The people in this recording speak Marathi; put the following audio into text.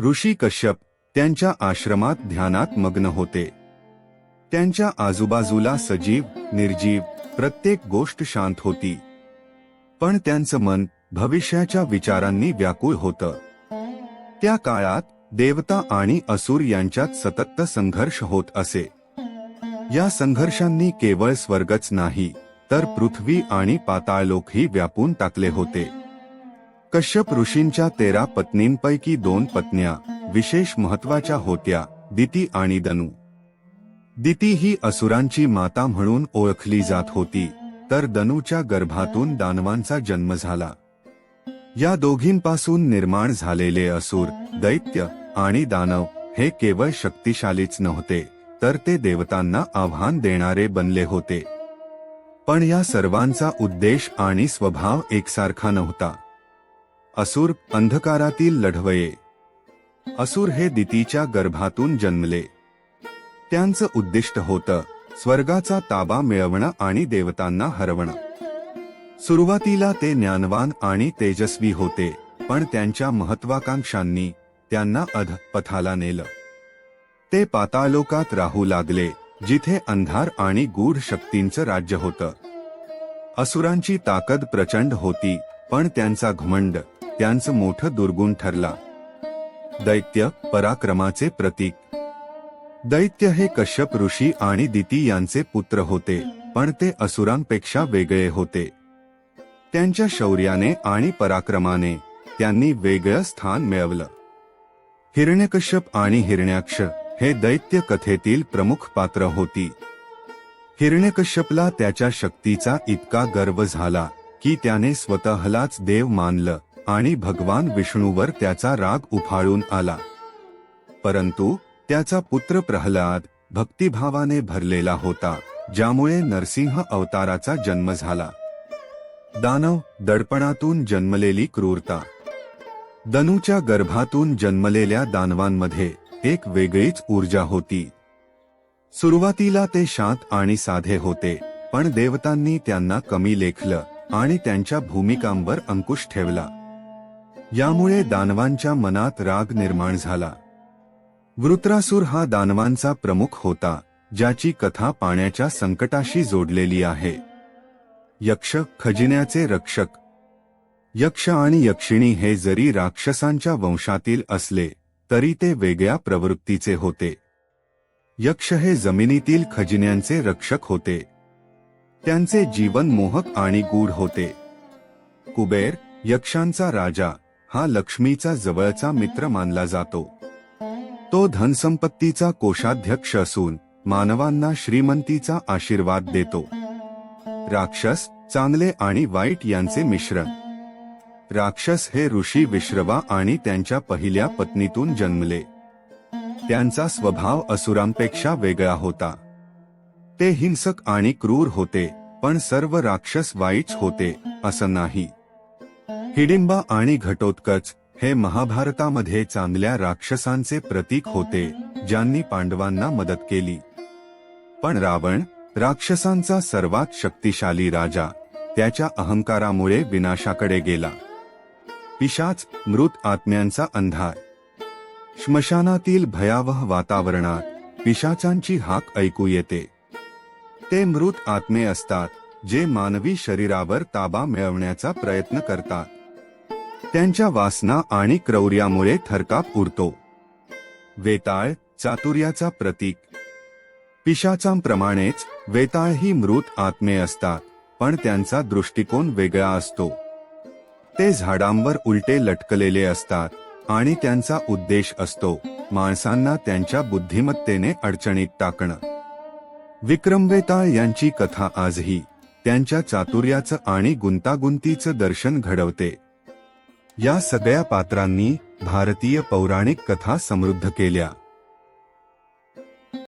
ऋषी कश्यप त्यांच्या आश्रमात ध्यानात मग्न होते. त्यांच्या आजूबाजूला सजीव निर्जीव प्रत्येक गोष्ट शांत होती. पण त्यांचं मन भविष्याच्या विचारांनी व्याकुळ होतं. त्या काळात देवता आणि असुर यांच्यात सतत संघर्ष होत असे. या संघर्षांनी केवळ स्वर्गच नाही तर पृथ्वी आणि पाताळलोकही व्यापून टाकले होते. कश्यप ऋषींच्या तेरा पत्नींपैकी दोन पत्न्या विशेष महत्त्वाच्या होत्या दिती आणि दनू. दिती ही असुरांची माता म्हणून ओळखली जात होती तर दनूच्या गर्भातून दानवांचा जन्म झाला. या दोघींपासून निर्माण झालेले असुर दैत्य आणि दानव हे केवळ शक्तिशालीच नव्हते तर ते देवतांना आव्हान देणारे बनले होते. पण या सर्वांचा उद्देश आणि स्वभाव एकसारखा नव्हता. असुर अंधकारातील लढवये. असुर हे दितीच्या गर्भातून जन्मले. त्यांचं उद्दिष्ट होतं स्वर्गाचा ताबा मिळवणं आणि देवतांना हरवणं. सुरुवातीला ते ज्ञानवान आणि तेजस्वी होते पण त्यांच्या महत्वाकांक्षांनी त्यांना अध पथाला नेलं. ते पातालोकात राहू लागले जिथे अंधार आणि गूढ शक्तींचं राज्य होतं. असुरांची ताकद प्रचंड होती पण त्यांचा घमंड त्यांचं मोठं दुर्गुण ठरला. दैत्य पराक्रमाचे प्रतीक. दैत्य हे कश्यप ऋषी आणि दिती यांचे पुत्र होते पण ते असुरांपेक्षा वेगळे होते. त्यांच्या शौर्याने आणि पराक्रमाने त्यांनी वेगळं स्थान मिळवलं. हिरण्यकश्यप आणि हिरण्याक्ष हे दैत्य कथेतील प्रमुख पात्र होती. हिरण्यकश्यपला त्याच्या शक्तीचा इतका गर्व झाला की त्याने स्वतःलाच देव मानलं. आणि भगवान विष्णूवर त्याचा राग उफाळून आला. परंतु त्याचा पुत्र प्रल्हाद भक्तिभावाने भरलेला होता ज्यामुळे नरसिंह अवताराचा जन्म झाला. दानव दडपणातून जन्मलेली क्रूरता. दनूच्या गर्भातून जन्मलेल्या दानवांमध्ये एक वेगळीच ऊर्जा होती. सुरुवातीला ते शांत आणि साधे होते पण देवतांनी त्यांना कमी लेखलं आणि त्यांच्या भूमिकांवर अंकुश ठेवला. यामुळे दानवांच्या मनात राग निर्माण झाला. वृत्रासूर हा दानवांचा प्रमुख होता ज्याची कथा पाण्याच्या संकटाशी जोडलेली आहे. यक्ष खजिन्याचे रक्षक. यक्ष आणि यक्षिणी हे जरी राक्षसांच्या वंशातील असले तरी ते वेगळ्या प्रवृत्तीचे होते. यक्ष हे जमिनीतील खजिन्यांचे रक्षक होते. त्यांचे जीवन मोहक आणि गूढ होते. कुबेर यक्षांचा राजा. हा लक्ष्मीचा जवळचा मित्र मानला जातो. तो धनसंपत्तीचा कोषाध्यक्ष असून मानवांना श्रीमंतीचा आशीर्वाद देतो. राक्षस चांगले आणि वाईट यांचे मिश्रण राक्षस हे ऋषी विश्रवा आणि त्यांच्या पहिल्या पत्नीतून जन्मले. त्यांचा स्वभाव असुरांपेक्षा वेगळा होता. ते हिंसक आणि क्रूर होते पण सर्व राक्षस वाईट होते असं नाही. हिडिंबा आणि घटोत्कच हे महाभारतामध्ये चांगल्या राक्षसांचे प्रतीक होते ज्यांनी पांडवांना मदत केली. पण रावण राक्षसांचा सर्वात शक्तिशाली राजा त्याच्या अहंकारामुळे विनाशाकडे गेला. पिशाच मृत आत्म्यांचा अंधार. श्मशानातील भयावह वातावरणात पिशाचांची हाक ऐकू येते. ते मृत आत्मे असतात जे मानवी शरीरावर ताबा मिळवण्याचा प्रयत्न करतात. त्यांच्या वासना आणि क्रौर्यामुळे थरकाप उरतो. वेताळ चातुर्याचा प्रतीक. पिशाचांप्रमाणेच वेताळ ही मृत आत्मे असतात पण त्यांचा दृष्टिकोन वेगळा असतो. ते झाडांवर उलटे लटकलेले असतात आणि त्यांचा उद्देश असतो माणसांना त्यांच्या बुद्धिमत्तेने अडचणीत टाकणं. विक्रम वेताळ यांची कथा आजही त्यांच्या चातुर्याचं आणि गुंतागुंतीचं दर्शन घडवते. या सगळ्या पात्रांनी भारतीय पौराणिक कथा समृद्ध केल्या.